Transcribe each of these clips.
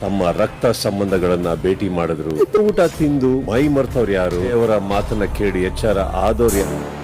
ತಮ್ಮ ರಕ್ತ ಸಂಬಂಧಗಳನ್ನ ಭೇಟಿ ಮಾಡಿದ್ರು. ಊಟ ತಿಂದು ಮೈ ಮರ್ತವ್ರು ಯಾರು? ಅವರ ಮಾತನ್ನ ಕೇಳಿ ಎಚ್ಚರ ಆದವ್ರು ಯಾರು?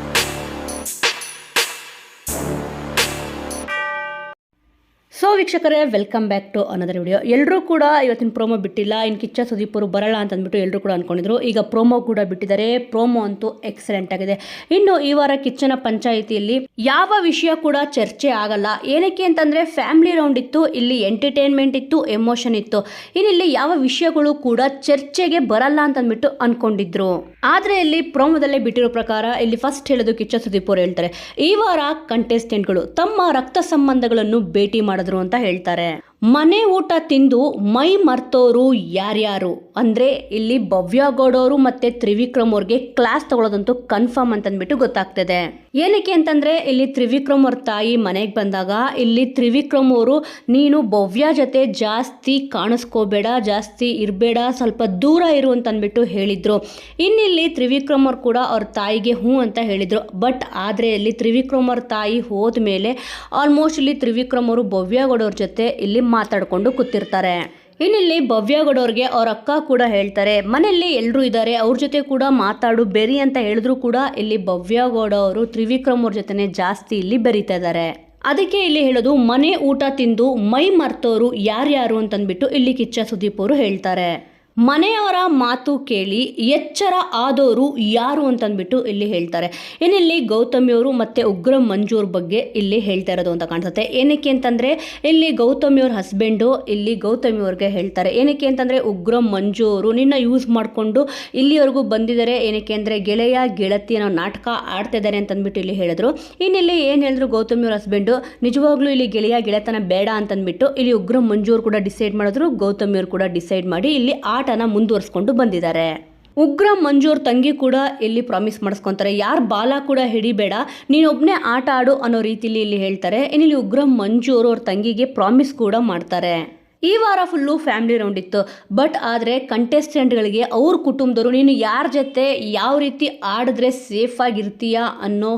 ವೀಕ್ಷಕರೇ welcome back to another video ಎಲ್ಲರೂ ಕೂಡ ಇವತ್ತಿನ ಪ್ರೋಮೋ ಬಿಟ್ಟಿಲ್ಲ. ಇನ್ನು ಕಿಚ್ಚ ಸುದೀಪರು ಅವರು ಬರಲ್ಲ ಅಂತ ಅಂದ್ಬಿಟ್ಟು ಎಲ್ಲರೂ ಕೂಡ ಅಂದ್ಕೊಂಡಿದ್ರು ಈಗ ಪ್ರೋಮೋ ಕೂಡ ಬಿಟ್ಟಿದ್ದಾರೆ. ಪ್ರೋಮೋ ಅಂತೂ ಎಕ್ಸಲೆಂಟ್ ಆಗಿದೆ. ಇನ್ನು ಈ ವಾರ ಕಿಚ್ಚನ ಪಂಚಾಯಿತಿಯಲ್ಲಿ ಯಾವ ವಿಷಯ ಕೂಡ ಚರ್ಚೆ ಆಗಲ್ಲ. ಏನಕ್ಕೆ ಅಂತಂದ್ರೆ ಫ್ಯಾಮಿಲಿ ರೌಂಡ್ ಇತ್ತು, ಇಲ್ಲಿ ಎಂಟರ್ಟೈನ್ಮೆಂಟ್ ಇತ್ತು ಎಮೋಷನ್ ಇತ್ತು. ಇನ್ನಿಲ್ಲಿ ಯಾವ ವಿಷಯಗಳು ಕೂಡ ಚರ್ಚೆಗೆ ಬರಲ್ಲ ಅಂತ ಅಂದ್ಬಿಟ್ಟು ಅನ್ಕೊಂಡಿದ್ರು. ಆದ್ರೆ ಇಲ್ಲಿ ಪ್ರೋಮೋದಲ್ಲೇ ಬಿಟ್ಟಿರೋ ಪ್ರಕಾರ, ಇಲ್ಲಿ ಫಸ್ಟ್ ಹೇಳೋದು ಕಿಚ್ಚ ಸುದೀಪ್ ಅವರು ಹೇಳ್ತಾರೆ. ಈ ವಾರ ಕಂಟೆಸ್ಟೆಂಟ್ಗಳು ತಮ್ಮ ರಕ್ತ ಸಂಬಂಧಗಳನ್ನು ಭೇಟಿ ಮಾಡಿದ್ರು ಅಂತ ಹೇಳ್ತಾರೆ. ಮನೆ ಊಟ ತಿಂದು ಮೈ ಮರ್ತೋರು ಯಾರ್ಯಾರು? ಅಂದರೆ ಇಲ್ಲಿ ಭವ್ಯಗೌಡವರು ಮತ್ತು ತ್ರಿವಿಕ್ರಮ್ ಅವ್ರಿಗೆ ಕ್ಲಾಸ್ ತಗೊಳ್ಳೋದಂತೂ ಕನ್ಫರ್ಮ್ ಅಂತಂದ್ಬಿಟ್ಟು ಗೊತ್ತಾಗ್ತದೆ. ಏನಕ್ಕೆ ಅಂತಂದರೆ ಇಲ್ಲಿ ತ್ರಿವಿಕ್ರಮ್ ಅವ್ರ ತಾಯಿ ಮನೆಗೆ ಬಂದಾಗ ಇಲ್ಲಿ ತ್ರಿವಿಕ್ರಮ್ ಅವರು ನೀನು ಭವ್ಯ ಜೊತೆ ಜಾಸ್ತಿ ಕಾಣಿಸ್ಕೋಬೇಡ, ಜಾಸ್ತಿ ಇರಬೇಡ, ಸ್ವಲ್ಪ ದೂರ ಇರು ಅಂತಂದ್ಬಿಟ್ಟು ಹೇಳಿದರು. ಇನ್ನಿಲ್ಲಿ ತ್ರಿವಿಕ್ರಮ್ ಅವ್ರು ಕೂಡ ಅವ್ರ ತಾಯಿಗೆ ಹ್ಞೂ ಅಂತ ಹೇಳಿದರು. ಬಟ್ ಆದರೆ ಇಲ್ಲಿ ತ್ರಿವಿಕ್ರಮ್ ಅವ್ರ ತಾಯಿ ಹೋದ್ಮೇಲೆ ಆಲ್ಮೋಸ್ಟ್ ಇಲ್ಲಿ ತ್ರಿವಿಕ್ರಮ್ ಅವರು ಭವ್ಯಗೌಡವ್ರ ಜೊತೆ ಇಲ್ಲಿ ಮಾತಾಡ್ಕೊಂಡು ಕೂತಿರ್ತಾರೆ. ಇನ್ನಿಲ್ಲಿ ಭವ್ಯಗೌಡ ಅವ್ರಿಗೆ ಅವ್ರ ಅಕ್ಕ ಕೂಡ ಹೇಳ್ತಾರೆ, ಮನೆಯಲ್ಲಿ ಎಲ್ಲರೂ ಇದ್ದಾರೆ ಅವ್ರ ಜೊತೆ ಕೂಡ ಮಾತಾಡು, ಬೆರಿ ಅಂತ ಹೇಳಿದ್ರು ಕೂಡ ಇಲ್ಲಿ ಭವ್ಯಗೌಡ ಅವರು ತ್ರಿವಿಕ್ರಮ್ ಅವ್ರ ಜೊತೆನೇ ಜಾಸ್ತಿ ಇಲ್ಲಿ ಬೆರೀತಾ ಇದ್ದಾರೆ ಅದಕ್ಕೆ ಇಲ್ಲಿ ಹೇಳೋದು, ಮನೆ ಊಟ ತಿಂದು ಮೈ ಮರ್ತೋರು ಯಾರ್ಯಾರು ಅಂತಂದ್ಬಿಟ್ಟು ಇಲ್ಲಿ ಕಿಚ್ಚ ಸುದೀಪ್ ಅವರು ಹೇಳ್ತಾರೆ. ಮನೆಯವರ ಮಾತು ಕೇಳಿ ಎಚ್ಚರ ಆದವರು ಯಾರು ಅಂತಂದ್ಬಿಟ್ಟು ಇಲ್ಲಿ ಹೇಳ್ತಾರೆ. ಏನಿಲ್ಲಿ ಗೌತಮಿಯವರು ಮತ್ತು ಉಗ್ರ ಮಂಜೂರ್ ಬಗ್ಗೆ ಇಲ್ಲಿ ಹೇಳ್ತಾ ಇರೋದು ಅಂತ ಕಾಣಿಸುತ್ತೆ. ಏನಕ್ಕೆ ಅಂತಂದರೆ ಇಲ್ಲಿ ಗೌತಮಿಯವ್ರ ಹಸ್ಬೆಂಡು, ಇಲ್ಲಿ ಗೌತಮಿಯವ್ರಿಗೆ ಹೇಳ್ತಾರೆ. ಏನಕ್ಕೆ ಅಂತಂದರೆ ಉಗ್ರ ಮಂಜು ಅವರು ನಿನ್ನ ಯೂಸ್ ಮಾಡಿಕೊಂಡು ಇಲ್ಲಿವರೆಗೂ ಬಂದಿದ್ದಾರೆ. ಏನಕ್ಕೆ ಅಂದರೆ ಗೆಳೆಯ, ಗೆಳತಿ ಅನ್ನೋ ನಾಟಕ ಆಡ್ತಾ ಇದ್ದಾರೆ ಅಂತಂದ್ಬಿಟ್ಟು ಇಲ್ಲಿ ಹೇಳಿದ್ರು. ಇನ್ನಿಲ್ಲಿ ಏನು ಹೇಳಿದ್ರು ಗೌತಮಿಯವ್ರ ಹಸ್ಬೆಂಡು? ನಿಜವಾಗ್ಲೂ ಇಲ್ಲಿ ಗೆಳೆಯ, ಗೆಳೆತನ ಬೇಡ ಅಂತಂದ್ಬಿಟ್ಟು ಇಲ್ಲಿ ಉಗ್ರ ಮಂಜು ಕೂಡ ಡಿಸೈಡ್ ಮಾಡಿದ್ರು. ಗೌತಮಿಯವ್ರು ಕೂಡ ಡಿಸೈಡ್ ಮಾಡಿ ಇಲ್ಲಿ ಆಟನ ಮುಂದುವರಿಸ್ಕೊಂಡು ಬಂದಿದ್ದಾರೆ. ಉಗ್ರ ಮಂಜೂರ್ ತಂಗಿ ಕೂಡ ಇಲ್ಲಿ ಪ್ರಾಮಿಸ್ ಮಾಡಿಸ್ಕೊಂತಾರೆ. ಯಾರು ಬಾಲ ಕೂಡ ಹಿಡಿಬೇಡ ನೀನೊಬ್ಬನೇ ಆಟ ಆಡು ಅನ್ನೋ ರೀತಿಲಿ ಇಲ್ಲಿ ಹೇಳ್ತಾರೆ. ಇನ್ನಿಲ್ಲಿ ಉಗ್ರ ಮಂಜು ಅವರು ಅವ್ರ ತಂಗಿಗೆ ಪ್ರಾಮಿಸ್ ಕೂಡ ಮಾಡ್ತಾರೆ. ಈ ವಾರ ಫುಲ್ಲು ಫ್ಯಾಮಿಲಿ ರೌಂಡ್ ಇತ್ತು. ಬಟ್ ಆದರೆ ಕಂಟೆಸ್ಟೆಂಟ್ಗಳಿಗೆ ಅವ್ರ ಕುಟುಂಬದವರು, ನೀನು ಯಾರ ಜೊತೆ ಯಾವ ರೀತಿ ಆಡಿದ್ರೆ ಸೇಫ್ ಆಗಿರ್ತೀಯ ಅನ್ನೋ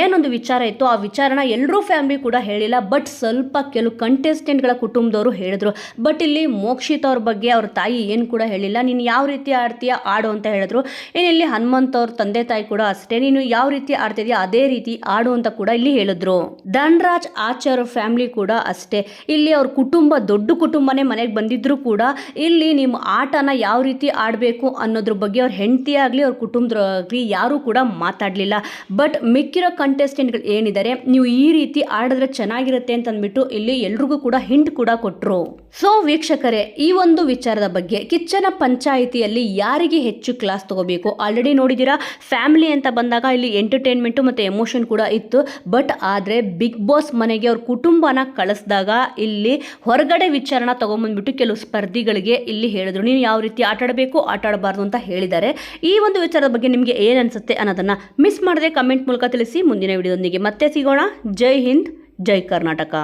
ಏನೊಂದು ವಿಚಾರ ಇತ್ತು. ಆ ವಿಚಾರನ ಎಲ್ಲರೂ ಫ್ಯಾಮಿಲಿ ಕೂಡ ಹೇಳಿಲ್ಲ. ಬಟ್ ಸ್ವಲ್ಪ ಕೆಲವು ಕಂಟೆಸ್ಟೆಂಟ್ಗಳ ಕುಟುಂಬದವರು ಹೇಳಿದ್ರು. ಬಟ್ ಇಲ್ಲಿ ಮೋಕ್ಷಿತ್ ಅವ್ರ ಬಗ್ಗೆ ಅವ್ರ ತಾಯಿ ಏನು ಕೂಡ ಹೇಳಿಲ್ಲ. ನೀನು ಯಾವ ರೀತಿ ಆಡ್ತೀಯ, ಆಡು ಅಂತ ಹೇಳಿದ್ರು. ಇಲ್ಲಿ ಹನುಮಂತ್ ಅವ್ರ ತಂದೆ ತಾಯಿ ಕೂಡ ಅಷ್ಟೇ. ನೀನು ಯಾವ ರೀತಿ ಆಡ್ತಿದ್ಯಾ, ಅದೇ ರೀತಿ ಆಡು ಅಂತ ಕೂಡ ಇಲ್ಲಿ ಹೇಳಿದ್ರು. ಧನ್ರಾಜ್ ಆಚಾರ್ ಫ್ಯಾಮಿಲಿ ಕೂಡ ಅಷ್ಟೇ. ಇಲ್ಲಿ ಅವ್ರ ಕುಟುಂಬ ದೊಡ್ಡ ಕುಟುಂಬನೇ ಮನೆಗೆ ಬಂದಿದ್ದರೂ ಕೂಡ ಇಲ್ಲಿ ನಿಮ್ಮ ಆಟನ ಯಾವ ರೀತಿ ಆಡಬೇಕು ಅನ್ನೋದ್ರ ಬಗ್ಗೆ ಅವ್ರ ಹೆಂಡತಿ ಆಗಲಿ, ಅವ್ರ ಕುಟುಂಬದಾಗಲಿ ಯಾರೂ ಕೂಡ ಮಾತಾಡಲಿಲ್ಲ. ಬಟ್ ಮಿಕ್ಕಿರೋ ಕಂಟೆಸ್ಟೆಂಟ್ಗಳು ಏನಿದ್ದಾರೆ ನೀವು ಈ ರೀತಿ ಆಡಿದ್ರೆ ಚೆನ್ನಾಗಿರುತ್ತೆ ಅಂತ ಅಂದ್ಬಿಟ್ಟು ಇಲ್ಲಿ ಎಲ್ರಿಗೂ ಕೂಡ ಹಿಂಟ್ ಕೂಡ ಕೊಟ್ಟರು ಸೊ ವೀಕ್ಷಕರೇ, ಈ ಒಂದು ವಿಚಾರದ ಬಗ್ಗೆ ಕಿಚ್ಚನ ಪಂಚಾಯಿತಿಯಲ್ಲಿ ಯಾರಿಗೆ ಹೆಚ್ಚು ಕ್ಲಾಸ್ ತಗೋಬೇಕು? ಆಲ್ರೆಡಿ ನೋಡಿದ್ದೀರಾ ಫ್ಯಾಮಿಲಿ ಅಂತ ಬಂದಾಗ ಇಲ್ಲಿ ಎಂಟರ್ಟೈನ್ಮೆಂಟು ಮತ್ತು ಎಮೋಷನ್ ಕೂಡ ಇತ್ತು. ಬಟ್ ಆದರೆ ಬಿಗ್ ಬಾಸ್ ಮನೆಗೆ ಅವ್ರ ಕುಟುಂಬನ ಕಳಿಸಿದಾಗ ಇಲ್ಲಿ ಹೊರಗಡೆ ವಿಚಾರಣ ತಗೊಂಬಂದ್ಬಿಟ್ಟು ಕೆಲವು ಸ್ಪರ್ಧಿಗಳಿಗೆ ಇಲ್ಲಿ ಹೇಳಿದ್ರು. ನೀನು ಯಾವ ರೀತಿ ಆಟಾಡಬೇಕು ಆಟಾಡಬಾರ್ದು ಅಂತ ಹೇಳಿದ್ದಾರೆ. ಈ ಒಂದು ವಿಚಾರದ ಬಗ್ಗೆ ನಿಮಗೆ ಏನು ಅನಿಸುತ್ತೆ ಅನ್ನೋದನ್ನು ಮಿಸ್ ಮಾಡದೆ ಕಮೆಂಟ್ ಮೂಲಕ ತಿಳಿಸಿ ಮುಂದಿನ ವಿಡಿಯೋದೊಂದಿಗೆ ಮತ್ತೆ ಸಿಗೋಣ. ಜೈ ಹಿಂದ್, ಜೈ ಕರ್ನಾಟಕ.